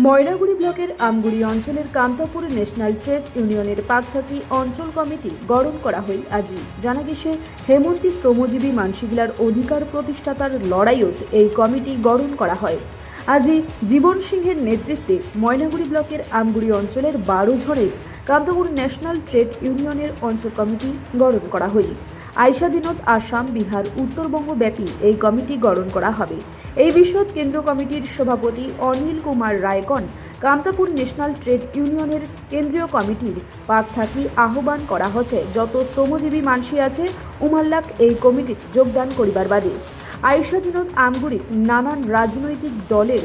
ময়নাগুড়ি ব্লকের আমগুড়ি অঞ্চলের Kantapur national trade ইউনিয়নের পাকথাকি অঞ্চল কমিটি গঠন করা হয় আজি। জানা গেছে, হেমন্তী শ্রমজীবী মানসিকলার অধিকার প্রতিষ্ঠাতার লড়াইয়ত এই কমিটি গঠন করা হয়। আজি জীবন সিংহের নেতৃত্বে ময়নাগুড়ি ব্লকের আমগুড়ি অঞ্চলের বারো জনের কান্তাপুর ন্যাশনাল ট্রেড ইউনিয়নের অঞ্চল কমিটি গঠন করা হয় আইসা দিনত আসাম, বিহার উত্তরবঙ্গ ব্যাপী এই কমিটি গঠন করা হবে। এই বিষয়ত কেন্দ্র কমিটির সভাপতি অনিল কুমার রায়কন কামতাপুর ন্যাশনাল ট্রেড ইউনিয়নের কেন্দ্রীয় কমিটির পাক থাকি আহ্বান করা হচ্ছে, যত শ্রমজীবী মানসি আছে উমাল্লাক এই কমিটিত যোগদান করিবার বাদে। আইসা দিনত আমগুড়িত নানান রাজনৈতিক দলের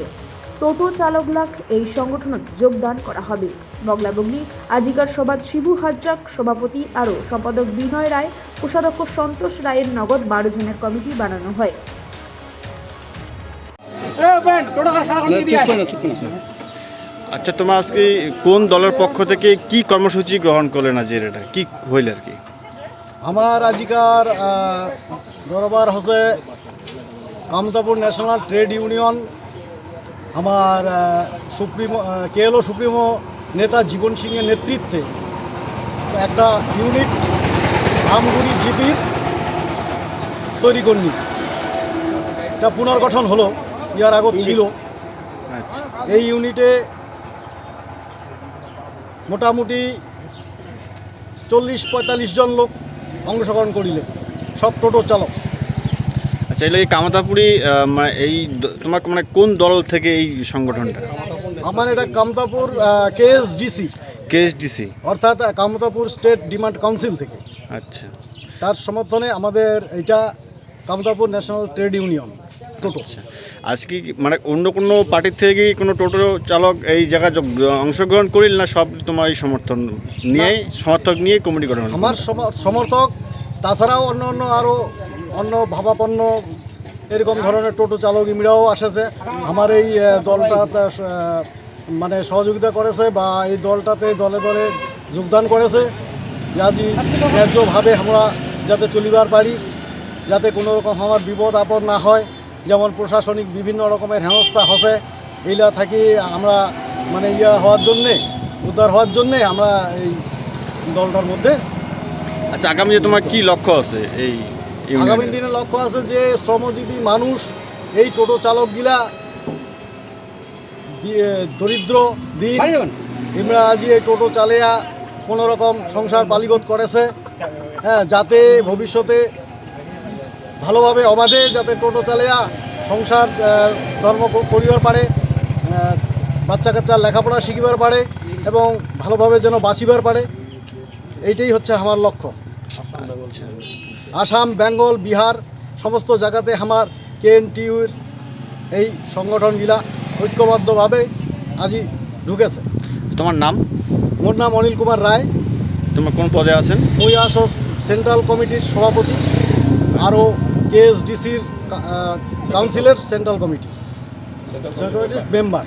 টোটো চালকলাক এই সংগঠনত যোগদান করা হবে। বগলা বগলি আজিকার সভাত শিবু হাজরাক সভাপতি আরও সম্পাদক বিনয় রায় কোষাধ্যক্ষ সন্তোষ রায়ের নগদ বারো জনের কমিটি বানানো হয়। না না না আচ্ছা তোমার আজকে কোন দলের পক্ষ থেকে কি কর্মসূচি গ্রহণ করলেন আজ এটা? কি হইল আর কি? আমার আজিকার দরবার হচ্ছে কামতাপুর ন্যাশনাল ট্রেড ইউনিয়ন আমার সুপ্রিমো কেএলও সুপ্রিমো নেতা জীবন সিংয়ের নেতৃত্বে একটা ইউনিট আমগুড়ি জিপির তৈরি করনি এটা পুনর্গঠন হলো ইয়ার আগত ছিল। আচ্ছা। এই ইউনিটে মোটামুটি চল্লিশ পঁয়তাল্লিশ জন লোক অংশগ্রহণ করিলে সব টোটো চালক। আচ্ছা এগুলো এই কামাতাপুরি মানে এই তোমার মানে কোন দল থেকে এই সংগঠনটা? আমার এটা কামতাপুর কেএসডিসি কেএসডিসি অর্থাৎ কামতাপুর স্টেট ডিমান্ড কাউন্সিল থেকে। আচ্ছা। তার সমর্থনে আমাদের এটা কামতাপুর ন্যাশনাল ট্রেড ইউনিয়ন টোটো। আজকে কি মানে অন্য কোনো পার্টির থেকে কি কোনো টোটো চালক এই জায়গায় অংশগ্রহণ করিল না সব তোমার এই সমর্থন নিয়ে সমর্থক নিয়ে কমিটি গঠন? আমার সম- সমর্থক তাছাড়াও অন্য অন্য আরও অন্য ভাবাপন্ন এরকম ধরনের টোটো চালক ইমরাও আসেছে আমার এই দলটা মানে সহযোগিতা করেছে বা এই দলটাতে দলে দলে যোগদান করেছে আজি ন্যায্যভাবে আমরা যাতে চলিবার পারি, যাতে কোনো রকম আমার বিপদ আপদ না হয়, যেমন প্রশাসনিক বিভিন্ন রকমের হেনস্থা হসে, এইলা থাকি আমরা মানে ইয়া হওয়ার জন্যে, উদ্ধার হওয়ার জন্যে আমরা এই দলটার মধ্যে আচ্ছা আগামী তোমার কি লক্ষ্য আছে এই? আগামী দিনে লক্ষ্য আছে যে শ্রমজীবী মানুষ এই টোটো চালকগুলা দরিদ্র দিন ইমরা আজি এই টোটো চালিয়া কোনো রকম সংসার পালিগত করেছে হ্যাঁ যাতে ভবিষ্যতে ভালোভাবে অবাধে যাতে টোটো চালিয়া সংসার ধর্ম করিবার পারে বাচ্চা কাচ্চা লেখাপড়া শিখিবার পারে এবং ভালোভাবে যেন বাঁচিবার পারে এইটাই হচ্ছে আমার লক্ষ্য। আসাম বেঙ্গল বিহার সমস্ত জায়গাতে আমার কেএনটিউর এই সংগঠনগুলা ঐক্যবদ্ধভাবে আজি ঢুকেছে। তোমার নাম? মোর নাম অনিল কুমার রায়। তোমার কোন পদে আছেন? ওই আসো সেন্ট্রাল কমিটির সভাপতি আরও কেএসডিসির কাউন্সিলের সেন্ট্রাল কমিটি। সেন্ট্রাল কমিটির মেম্বার।